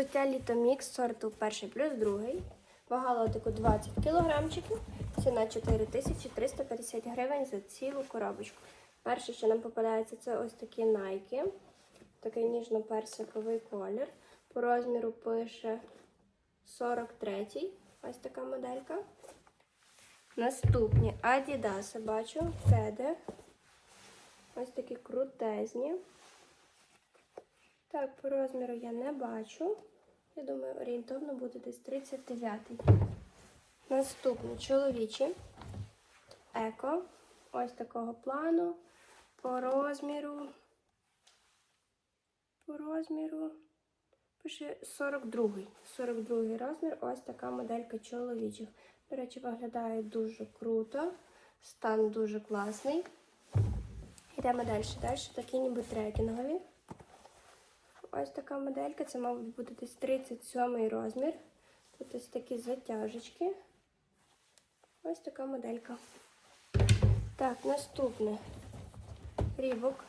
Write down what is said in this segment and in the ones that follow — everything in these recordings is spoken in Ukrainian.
Взуття літомікс сорту перший плюс другий. Вага лотику 20 кілограмчиків. Ціна 4350 гривень за цілу коробочку. Перше, що нам попадається, це ось такі найки. Такий ніжно-персиковий колір. По розміру пише 43 Ось така моделька. Наступні Adidas, бачу, кеди. Ось такі крутезні. Так, по розміру я не бачу. Я думаю, орієнтовно буде десь 39-й. Наступні чоловічі. Еко. Ось такого плану. По розміру. По розміру. Пише 42-й. 42-й розмір. Ось така моделька чоловічих. До речі, виглядає дуже круто. Стан дуже класний. Йдемо далі. Далі такі ніби трекінгові. Ось така моделька, це, мабуть, буде десь 37 розмір. Тут ось такі затяжечки. Ось така моделька. Так, наступне. Рібок.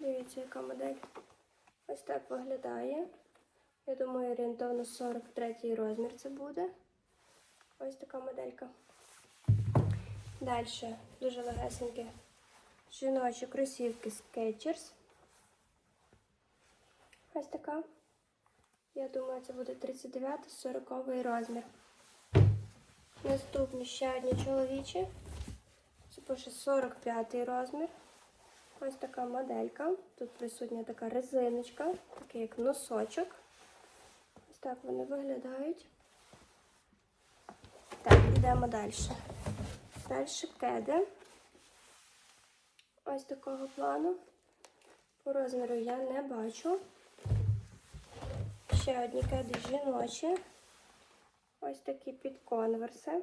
Дивіться, яка модель. Ось так виглядає. Я думаю, орієнтовно 43 розмір це буде. Ось така моделька. Далі дуже легесенькі жіночі кросівки Skechers. Ось така. Я думаю, це буде 39-40 розмір. Наступні ще одні чоловічі. Це пише 45 розмір. Ось така моделька. Тут присутня така резиночка, такий як носочок. Ось так вони виглядають. Так, йдемо далі. Далі кеди. Ось такого плану. По розміру я не бачу. Ще одні кеди жіночі. Ось такі підконверси.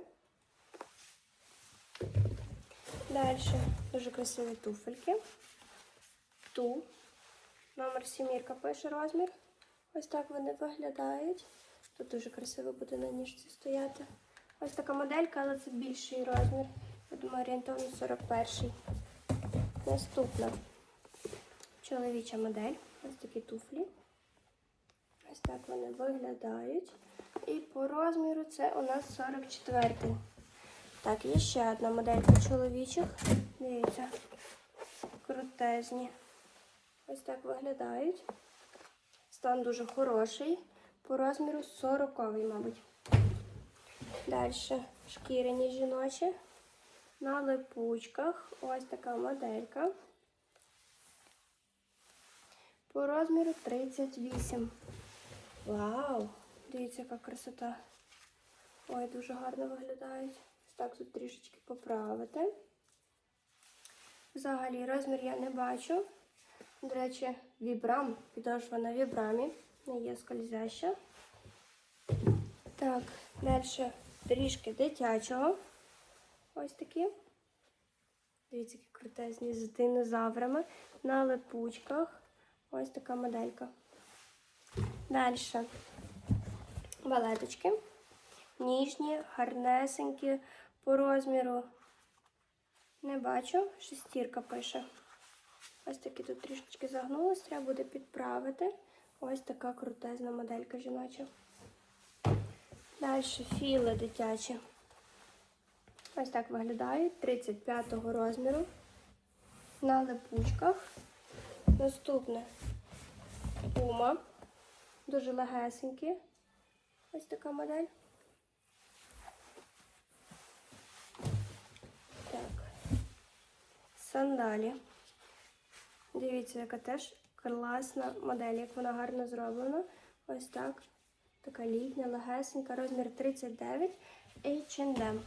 Далі дуже красиві туфельки. Ту. Номер сімірка пише розмір. Ось так вони виглядають. Тут дуже красиво буде на ніжці стояти. Ось така моделька, але це більший розмір. Я думаю, орієнтовно 41. Наступна чоловіча модель. Ось такі туфлі. Ось так вони виглядають. І по розміру це у нас 44. Так, є ще одна моделька чоловічих. Дивіться, крутезні. Ось так виглядають. Стан дуже хороший. По розміру 40, мабуть. Далі шкіряні жіночі. На липучках. Ось така моделька. По розміру 38. Вау! Дивіться, яка красота. Ой, дуже гарно виглядають. Ось так тут трішечки поправити. Взагалі розмір я не бачу. До речі, вібрам, підошва на вібрамі, не є скользяща. Так, далі трішки дитячого. Ось такі. Дивіться, які крутезні з динозаврами. На липучках. Ось така моделька. Далі балеточки. Ніжні, гарнесенькі, по розміру не бачу. Шестірка пише. Ось такі тут трішечки загнулись, треба буде підправити. Ось така крутезна моделька жіноча. Далі філи дитячі. Ось так виглядають. 35 го розміру. На липучках. Наступне пума. Дуже легесенькі. Ось така модель. Так. Сандалі. Дивіться, яка теж класна модель, як вона гарно зроблена. Ось так. Така літня, легесенька, розмір 39 H&M.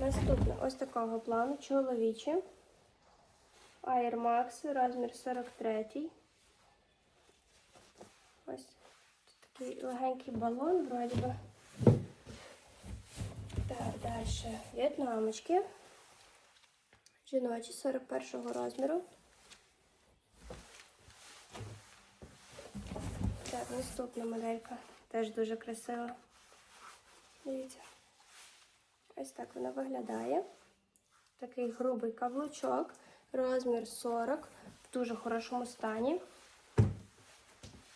Наступне ось такого плану чоловічі. Air Max, розмір 43. Ось такий легенький балон, вроді би. Так, далі. В'єтнамочки. Жіночі 41 розміру. Так, наступна моделька. Теж дуже красива. Дивіться. Ось так вона виглядає. Такий грубий каблучок. Розмір 40 в дуже хорошому стані.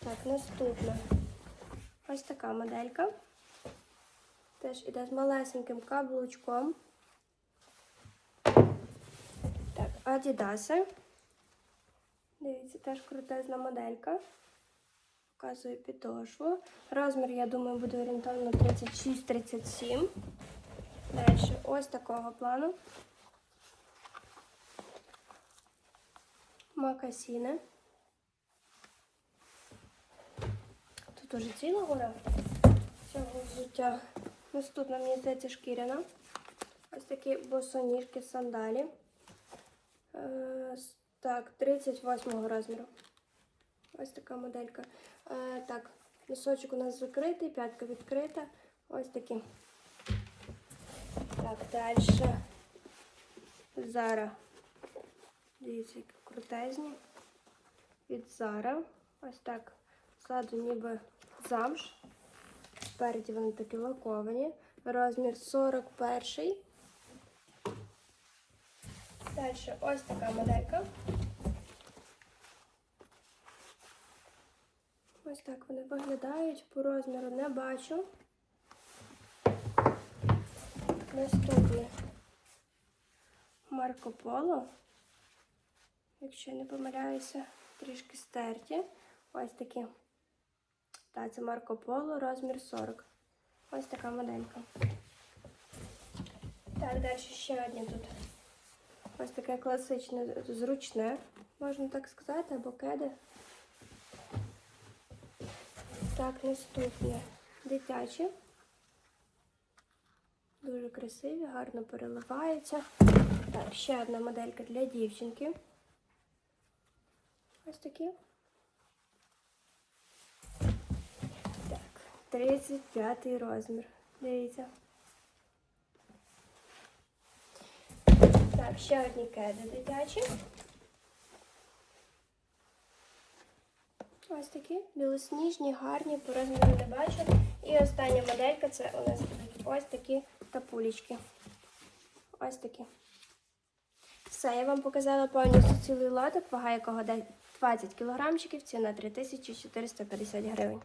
Так, наступна. Ось така моделька. Теж іде з малесеньким каблучком. Так, Адідаси. Дивіться, теж крутезна моделька. Показую підошву. Розмір, я думаю, буде орієнтовно 36-37. Далі ось такого плану. Макасіни. Тут уже ціла гора цього взуття. Наступна, мені здається, шкіряна. Ось такі босоніжки сандалі. Е, так, 38 розміру. Ось така моделька. Е, так, носочок у нас закритий, п'ятка відкрита. Ось такі. Так, далі. Зара. Дивіться, які крутезні. Від Зара. Ось так. Ззаду ніби замш. Спереді вони такі лаковані. Розмір 41. Далі ось така моделька. Ось так вони виглядають. По розміру не бачу. Наступне Марко Поло. Якщо не помиляюся, трішки стерті. Ось такі. Так, це Марко Поло, розмір 40. Ось така моделька. Так, далі ще одні тут. Ось таке класичне, зручне, можна так сказати, або кеди. Так, наступне. Дитячі. Дуже красиві, гарно переливаються. Так, ще одна моделька для дівчинки. Ось такі. Так, 35 розмір. Дивіться. Так, ще одні кеди дитячі. Ось такі білосніжні, гарні, по розміру не бачу. І остання моделька це у нас ось такі тапулечки. Ось такі. Все, я вам показала повністю цілий лоток, вага якого десь 20 кілограмчиків, ціна 3450 гривень.